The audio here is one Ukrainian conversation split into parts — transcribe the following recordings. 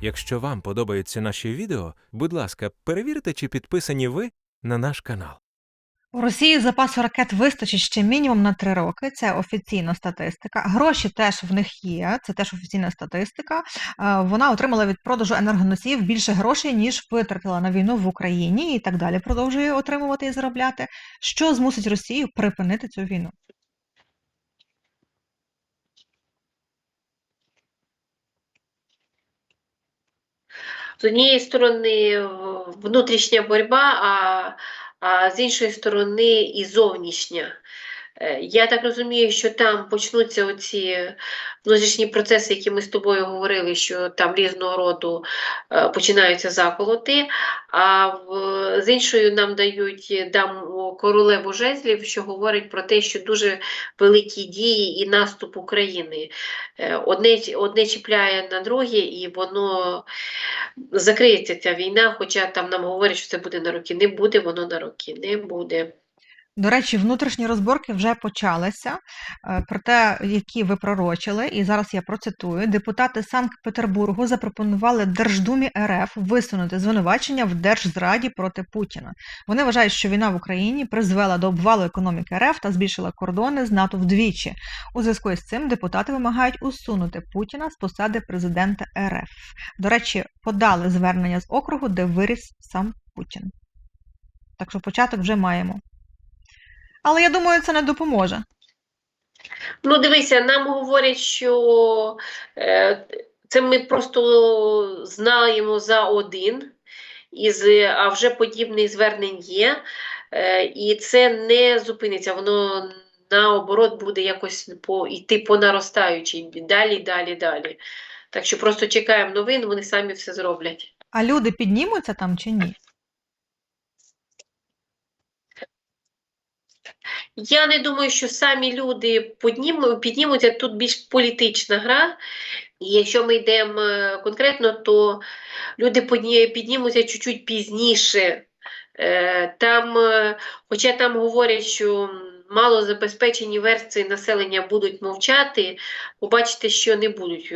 Якщо вам подобаються наші відео, будь ласка, перевірте, чи підписані ви на наш канал. У Росії запасу ракет вистачить ще мінімум на три роки. Це офіційна статистика. Гроші теж в них є. Це теж офіційна статистика. Е, Вона отримала від продажу енергоносіїв більше грошей, ніж витратила на війну в Україні, і так далі продовжує отримувати і заробляти. Що змусить Росію припинити цю війну? З однієї сторони внутрішня боротьба, а, а з іншої сторони і зовнішня. Е, Я так розумію, що там почнуться оці внутрішні процеси, які ми з тобою говорили, що там різного роду е, починаються заколоти, а в, з іншою нам дають даму королеву жезлів, що говорить про те, що дуже великі дії і наступ України. Е, Одне, одне чіпляє на друге, і воно закриється ця війна, хоча там нам говорять, що це буде на роки. Не буде воно на роки, не буде. До речі, внутрішні розборки вже почалися е, про те, які ви пророчили, і зараз я процитую. Депутати Санкт-Петербургу запропонували Держдумі РФ висунути звинувачення в держзраді проти Путіна. Вони вважають, що війна в Україні призвела до обвалу економіки РФ та збільшила кордони з НАТО вдвічі. У зв'язку із цим депутати вимагають усунути Путіна з посади президента РФ. До речі, подали звернення з округу, де виріс сам Путін. Так що початок вже маємо. Але я думаю, це не допоможе. Ну, дивися, нам говорять, що е, це ми просто знаємо за один, із, а вже подібних звернень є, е, і це не зупиниться, воно наоборот буде якось по, йти по наростаючій, далі, далі, далі. Так що просто чекаємо новин, вони самі все зроблять. А люди піднімуться там чи ні? Я не думаю, що самі люди підніму, піднімуться. Тут більш політична гра. І якщо ми йдемо е, конкретно, то люди піднімуться чуть-чуть пізніше. Е, Там, е, хоча там говорять, що малозабезпечені верстви населення будуть мовчати, побачите, що не будуть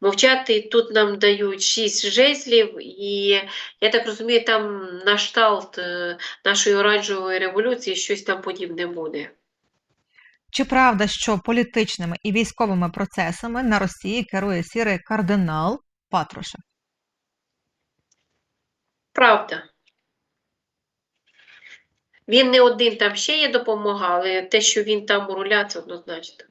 мовчати. Тут нам дають шість жезлів, і я так розумію, там на шталт е, нашої оранжевої революції щось там подібне буде. Чи правда, що політичними і військовими процесами на Росії керує сірий кардинал Патрушев? Правда. Він не один там ще є допомога, але те, що він там у руля, це однозначно.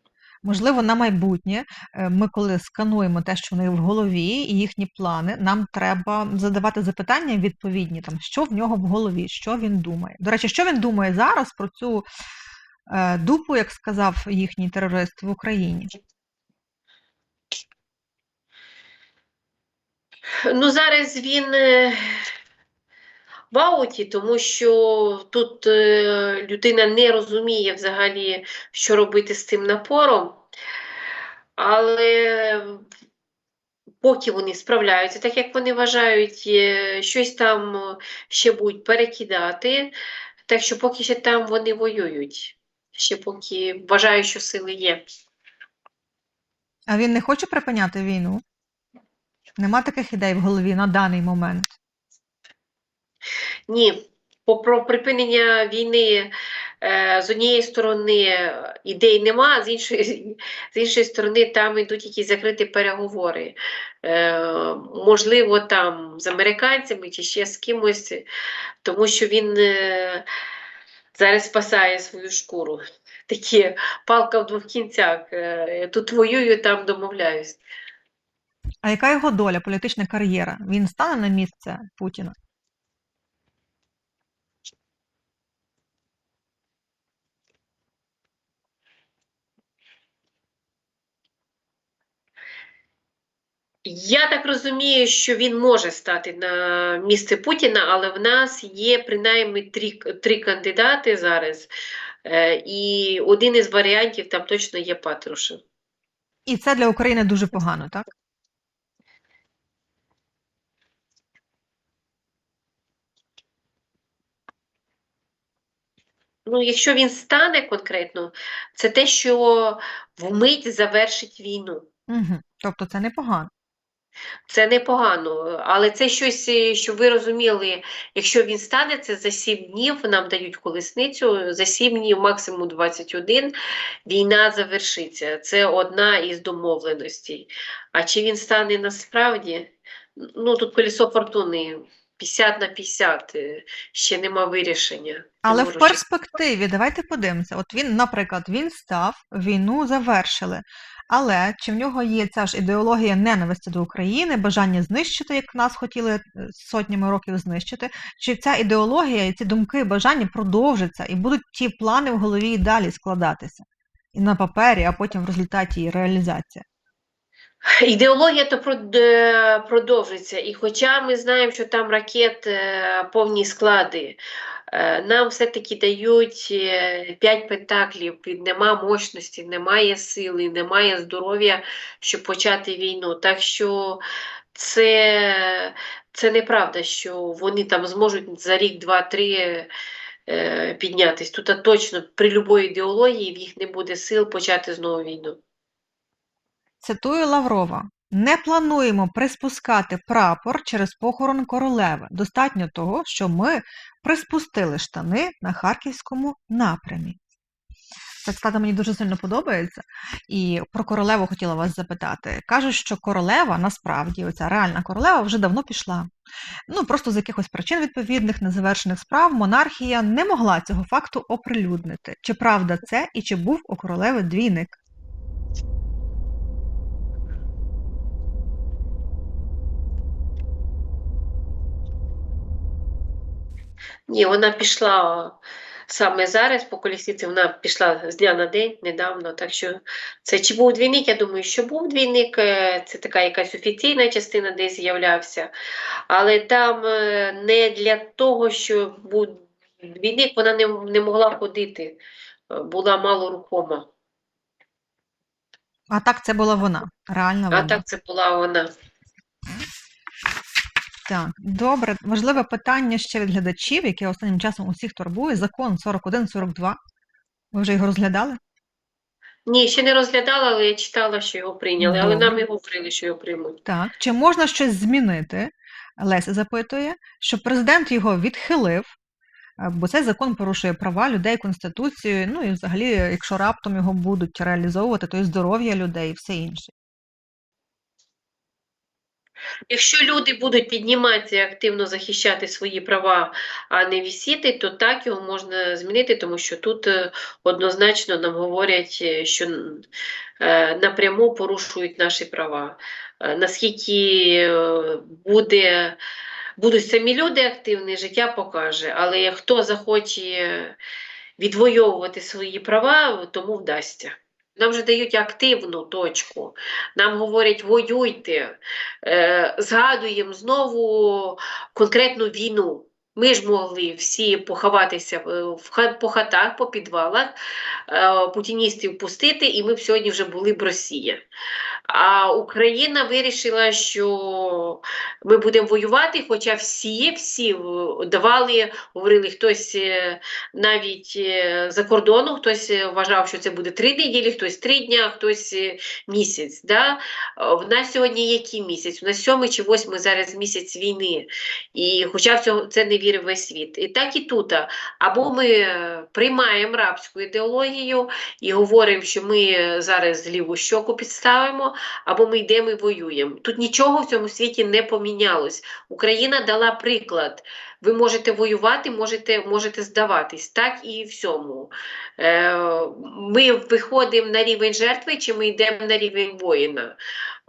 Можливо, на майбутнє е, ми, коли скануємо те, що в них в голові, і їхні плани, нам треба задавати запитання відповідні, там, що в нього в голові, що він думає. До речі, що він думає зараз про цю е, дупу, як сказав їхній терорист в Україні? Ну, зараз він е, в ауті, тому що тут е, людина не розуміє взагалі, що робити з цим напором. Але поки вони справляються, так як вони вважають, щось там ще будуть перекидати. Так що поки ще там вони воюють. Ще поки вважаю, що сили є. А він не хоче припиняти війну? Нема таких ідей в голові на даний момент. Ні, про припинення війни е, з однієї сторони е, ідей нема, з іншої, з іншої сторони там йдуть якісь закриті переговори. Е, можливо, там з американцями чи ще з кимось, тому що він зараз спасає свою шкуру. Такі палка в двох кінцях. Тут воюю, там домовляюсь. А яка його доля, політична кар'єра? Він стане на місце Путіна? Я так розумію, що він може стати на місце Путіна, але в нас є принаймні три, три кандидати зараз, е, і один із варіантів там точно є Патрушев. І це для України дуже погано, так? Ну, якщо він стане конкретно, це те, що вмить завершить війну. Угу. Тобто це непогано. Це непогано, але це щось, е, щоб ви розуміли, якщо він стане, це за 7 днів, нам дають колесницю, за 7 днів, максимум 21, війна завершиться. Це одна із домовленостей. А чи він стане насправді? Ну, тут колесо фортуни 50 на 50, е, ще нема вирішення. Але в перспективі, давайте подивимося. От він, наприклад, він став, війну завершили. Але чи в нього є ця ж ідеологія ненависті до України, бажання знищити, як нас хотіли е, сотнями років знищити? Чи ця ідеологія і ці думки, бажання продовжаться, і будуть ті плани в голові і далі складатися? І на папері, а потім в результаті і реалізація. Ідеологія то е, продовжується. І хоча ми знаємо, що там ракет е, повні склади, е, нам все-таки дають п'ять пентаклів, і нема мощності, немає сили, немає здоров'я, щоб почати війну. Так що це, це неправда, що вони там зможуть за рік, два, три е, піднятись. Тут точно при будь-якій ідеології в їх не буде сил почати знову війну. Цитую Лаврова: не плануємо приспускати прапор через похорон королеви. Достатньо того, що ми приспустили штани на харківському напрямі. Ця цитата мені дуже сильно подобається. І про королеву хотіла вас запитати. Кажуть, що королева насправді, оця реальна королева, вже давно пішла. Ну просто з якихось причин відповідних незавершених справ монархія не могла цього факту оприлюднити. Чи правда це і чи був у королеви двійник? Ні, вона пішла саме зараз по колісниці, вона пішла з дня на день недавно. Так що це чи був двійник, я думаю, що був двійник, е, це така якась офіційна частина, де з'являвся. Але там е, не для того, що був двійник, вона не, не могла ходити, е, була малорухома. А так це була вона, реальна А так це була вона. Так, добре. Важливе питання ще від глядачів, яке останнім часом усіх турбує. Закон 41-42. Ви вже його розглядали? Ні, ще не розглядала, але я читала, що його прийняли. Але Добре. нам і говорили, що його приймуть. Так. Чи можна щось змінити? Леся запитує, що президент його відхилив, е, бо цей закон порушує права людей, конституцію. Ну і взагалі, якщо раптом його будуть реалізовувати, то і здоров'я людей і все інше. Якщо люди будуть підніматися і активно захищати свої права, а не вісіти, то так його можна змінити, тому що тут е, однозначно нам говорять, е, що е, напряму порушують наші права. Наскільки буде, будуть самі люди активні, життя покаже, але хто захоче відвоювати свої права, тому вдасться. Нам вже дають активну точку. Нам говорять, воюйте, е, згадуємо знову конкретну війну. Ми ж могли всі поховатися по хатах, по підвалах, е, путіністів пустити, і ми б сьогодні вже були б Росія. А Україна вирішила, що ми будемо воювати, хоча всі, всі давали, говорили, хтось е, навіть е, за кордону, хтось е, вважав, що це буде три неділі, хтось три дня, хтось місяць. Да? В нас сьогодні який місяць? У нас сьомий чи восьмий зараз місяць війни. І хоча в цього це не вірив весь світ. І так і тут. Або ми приймаємо рабську ідеологію і говоримо, що ми зараз ліву щоку підставимо, або ми йдемо і воюємо. Тут нічого в цьому світі не помінялось. Україна дала приклад. Ви можете воювати, можете, можете здаватись. Так і всьому. Е, ми виходимо на рівень жертви, чи ми йдемо на рівень воїна.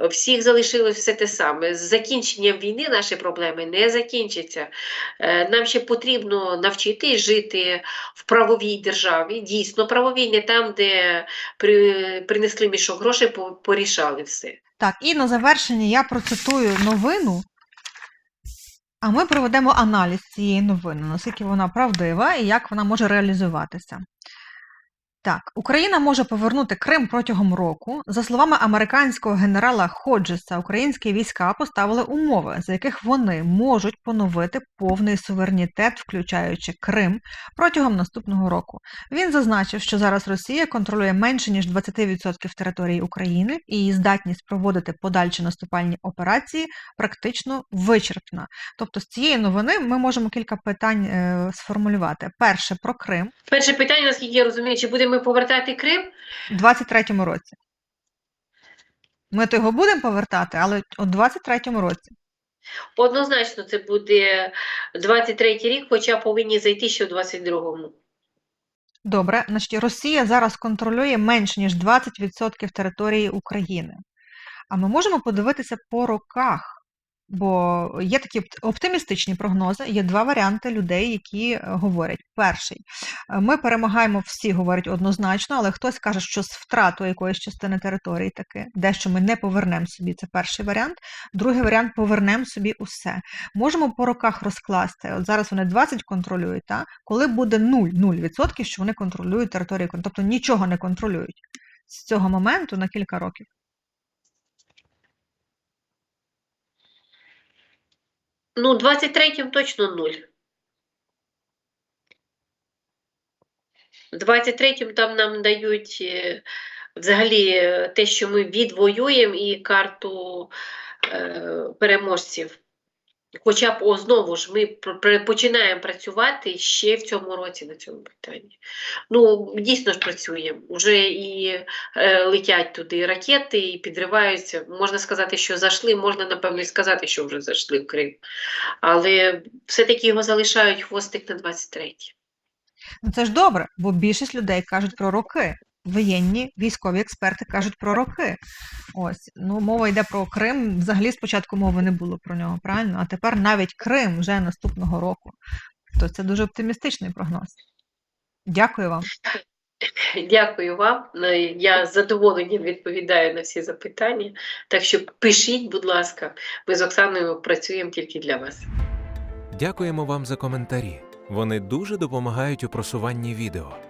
Всіх залишилось все те саме. З закінченням війни наші проблеми не закінчаться. Е, Нам ще потрібно навчитись жити в правовій державі, дійсно правовій, не там, де при, принесли мішок грошей, по- порішали все. Так, і на завершення я процитую новину, а ми проведемо аналіз цієї новини, наскільки вона правдива і як вона може реалізуватися. Так, Україна може повернути Крим протягом року. За словами американського генерала Ходжеса, українські війська поставили умови, за яких вони можуть поновити повний суверенітет, включаючи Крим, протягом наступного року. Він зазначив, що зараз Росія контролює менше ніж 20% території України, і її здатність проводити подальші наступальні операції практично вичерпна. Тобто, з цієї новини ми можемо кілька питань е, сформулювати. Перше про Крим. Перше питання, наскільки я розумію, чи будемо ми повертати Крим? У 23-му році. Ми то його будемо повертати, але у 23-му році. Однозначно, це буде 23-й рік, хоча повинні зайти ще в 22-му. Добре, значить, Росія зараз контролює менше ніж 20% території України. А ми можемо подивитися по роках, бо є такі оптимістичні прогнози. Є два варіанти людей, які е, говорять. Перший, е, ми перемагаємо всі, говорять однозначно, але хтось каже, що з втратою якоїсь частини території таки, дещо ми не повернемо собі. Це перший варіант. Другий варіант повернемо собі усе. Можемо по роках розкласти. От зараз вони 20 контролюють, та? коли буде 0, 0%, що вони контролюють територію, тобто нічого не контролюють з цього моменту на кілька років. Ну, 23-м точно нуль. 23-м там нам дають е, взагалі те, що ми відвоюємо, і карту е, переможців. Хоча б о, знову ж ми починаємо працювати ще в цьому році на цьому питанні. Ну, дійсно ж працюємо. Уже і е, летять туди ракети, і підриваються. Можна сказати, що зайшли, можна, напевно, і сказати, що вже зайшли в Крим. Але все-таки його залишають хвостик на 23. Ну це ж добре, бо більшість людей кажуть про роки. Воєнні військові експерти кажуть про роки. Ось ну мова йде про Крим. Взагалі спочатку мови не було про нього, правильно? А тепер навіть Крим вже наступного року. То це дуже оптимістичний прогноз. Дякую вам. Дякую вам. Я з задоволенням відповідаю на всі запитання. Так що пишіть, будь ласка, ми з Оксаною працюємо тільки для вас. Дякуємо вам за коментарі. Вони дуже допомагають у просуванні відео.